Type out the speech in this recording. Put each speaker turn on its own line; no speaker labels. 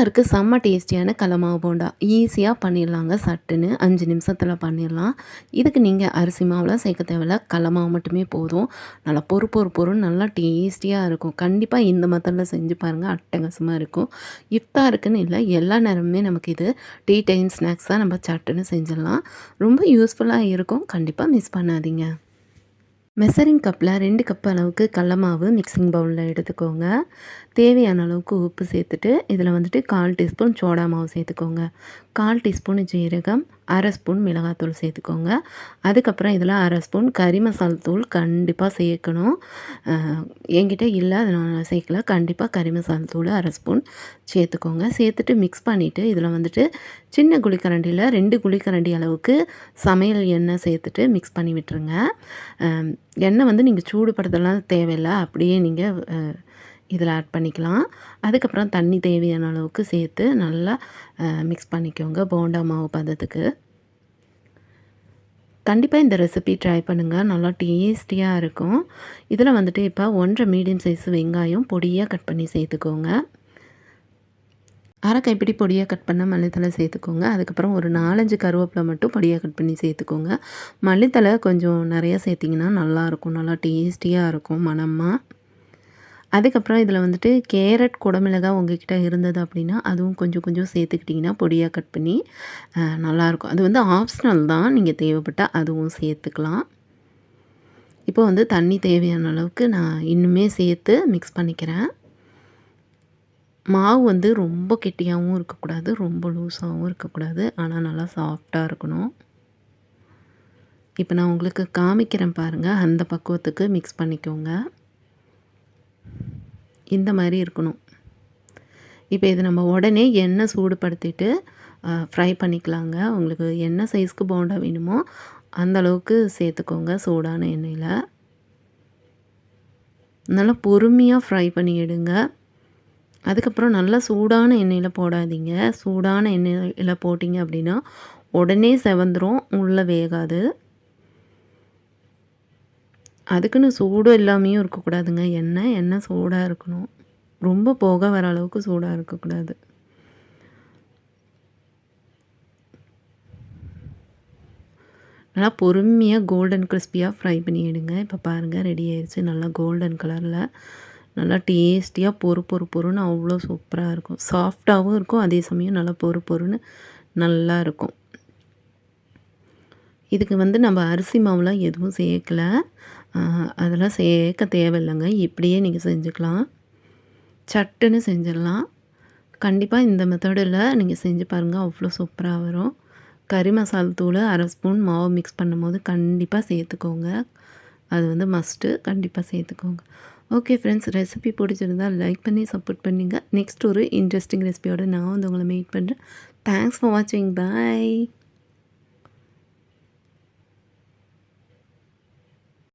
சூப்பராக இருக்குது செம்ம டேஸ்டியான கலமாவு போண்டா. ஈஸியாக பண்ணிடலாங்க. சட்டுன்னு அஞ்சு நிமிஷத்தில் பண்ணிடலாம். இதுக்கு நீங்கள் அரிசி மாவுலாம் சேர்க்க தேவையில்ல. கலமாவு மட்டுமே போதும். நல்லா பொறு பொறு பொருன்னு நல்லா டேஸ்டியாக இருக்கும். கண்டிப்பாக இந்த மெத்தடில் செஞ்சு பாருங்கள் அட்டகாசமாக இருக்கும். இஃப்தாருக்குன்னு இல்லை. எல்லா நேரமுமே நமக்கு இது டீ டைம் ஸ்நாக்ஸாக நம்ம சட்டுன்னு செஞ்சிடலாம். ரொம்ப யூஸ்ஃபுல்லாக இருக்கும். கண்டிப்பாக மிஸ் பண்ணாதீங்க. மெசரிங் கப்பில் ரெண்டு கப் அளவுக்கு கடல மாவு மிக்சிங் பவுலில் எடுத்துக்கோங்க. தேவையான அளவுக்கு உப்பு சேர்த்துட்டு இதில் வந்துட்டு கால் டீஸ்பூன் சோடா மாவு சேர்த்துக்கோங்க. கால் டீஸ்பூன் ஜீரகம் அரை ஸ்பூன் மிளகாத்தூள் சேர்த்துக்கோங்க. அதுக்கப்புறம் இதில் அரை ஸ்பூன் கறி மசால் தூள் கண்டிப்பாக சேர்க்கணும். என்கிட்ட இல்லை அதை நான் சேர்க்கல. கண்டிப்பாக கறி மசால் தூள் அரை ஸ்பூன் சேர்த்துக்கோங்க. சேர்த்துட்டு மிக்ஸ் பண்ணிவிட்டு இதில் வந்துட்டு சின்ன குழிக்கரண்டியில் ரெண்டு குழிக்கரண்டி அளவுக்கு சமையல் எண்ணெய் சேர்த்துட்டு மிக்ஸ் பண்ணி விட்டுருங்க. எண்ணெய் வந்து நீங்கள் சூடுபடுத்தலாம் தேவையில்லை. அப்படியே நீங்கள் இதில் ஆட் பண்ணிக்கலாம். அதுக்கப்புறம் தண்ணி தேவையான அளவுக்கு சேர்த்து நல்லா மிக்ஸ் பண்ணிக்கோங்க போண்டா மாவு பதத்துக்கு. கண்டிப்பாக இந்த ரெசிபி ட்ரை பண்ணுங்கள் நல்லா டேஸ்டியாக இருக்கும். இதில் வந்துட்டு இப்போ ஒன்றரை மீடியம் சைஸ் வெங்காயம் பொடியாக கட் பண்ணி சேர்த்துக்கோங்க. அரை கைப்பிடி பொடியாக கட் பண்ண மல்லித்தலை சேர்த்துக்கோங்க. அதுக்கப்புறம் ஒரு நாலஞ்சு கருவேப்பிலை மட்டும் பொடியாக கட் பண்ணி சேர்த்துக்கோங்க. மல்லித்தலை கொஞ்சம் நிறையா சேர்த்திங்கன்னா நல்லாயிருக்கும். நல்லா டேஸ்டியாக இருக்கும். மனமாக அதுக்கப்புறம் இதில் வந்துட்டு கேரட் குடமிளகா உங்ககிட்ட இருந்தது அப்படின்னா அதுவும் கொஞ்சம் கொஞ்சம் சேர்த்துக்கிட்டிங்கன்னா பொடியாக கட் பண்ணி நல்லாயிருக்கும். அது வந்து ஆப்ஷனல் தான். நீங்கள் தேவைப்பட்டால் அதுவும் சேர்த்துக்கலாம். இப்போ வந்து தண்ணி தேவையான அளவுக்கு நான் இன்னுமே சேர்த்து மிக்ஸ் பண்ணிக்கிறேன். மாவு வந்து ரொம்ப கெட்டியாகவும் இருக்கக்கூடாது ரொம்ப லூஸாகவும் இருக்கக்கூடாது. ஆனால் நல்லா சாஃப்டாக இருக்கணும். இப்போ நான் உங்களுக்கு காமிக்கிறேன் பாருங்கள் அந்த பக்குவத்துக்கு மிக்ஸ் பண்ணிக்கோங்க. இந்த மாதிரி இருக்கணும். இப்போ இது நம்ம உடனே எண்ணெய் சூடுபடுத்திட்டு ஃப்ரை பண்ணிக்கலாங்க. உங்களுக்கு என்ன சைஸ்க்கு போண்டா வேணுமோ அந்த அளவுக்கு சேர்த்துக்கோங்க சூடான எண்ணெயில். நல்லா பொறுமையாக ஃப்ரை பண்ணி எடுங்க. அதுக்கப்புறம் நல்லா சூடான எண்ணெயில் போடாதீங்க. சூடான எண்ணெயில் போட்டிங்க அப்படின்னா உடனே செவந்துடும் உள்ளே வேகாது. அதுக்குன்னு சூடு இல்லாமையும் இருக்கக்கூடாதுங்க. எண்ணெய் எண்ணெய் சூடாக இருக்கணும். ரொம்ப போக வர அளவுக்கு சூடாக இருக்கக்கூடாது. நல்லா பொறுமையாக கோல்டன் கிறிஸ்பியாக ஃப்ரை பண்ணிவிடுங்க இப்போ பாருங்கள் ரெடி ஆயிடுச்சு நல்லா கோல்டன் கலரில் நல்லா டேஸ்டியாக பொறு பொறு பொறுன்னு அவ்வளோ சூப்பராக இருக்கும். சாஃப்டாகவும் இருக்கும் அதே சமயம் நல்லா பொறு பொறுன்னு நல்லா இருக்கும். இதுக்கு வந்து நம்ம அரிசி மாவுலாம் எதுவும் சேர்க்கலை. அதெல்லாம் சேர்க்க தேவையில்லைங்க. இப்படியே நீங்கள் செஞ்சுக்கலாம். சட்டுன்னு செஞ்சிடலாம். கண்டிப்பாக இந்த மெத்தடில் நீங்கள் செஞ்சு பாருங்கள் அவ்வளோ சூப்பராக வரும். கறி மசால் தூள் அரை ஸ்பூன் மாவு மிக்ஸ் பண்ணும்போது கண்டிப்பாக சேர்த்துக்கோங்க. அது வந்து மஸ்ட்டு கண்டிப்பாக சேர்த்துக்கோங்க. ஓகே ஃப்ரெண்ட்ஸ் ரெசிபி பிடிச்சிருந்தால் லைக் பண்ணி சப்போர்ட் பண்ணுங்கள் நெக்ஸ்ட் ஒரு இன்ட்ரெஸ்டிங் ரெசிபியோடு நான் வந்து உங்களை மீட் பண்ணுறேன் தேங்க்ஸ் ஃபார் வாட்சிங் பாய்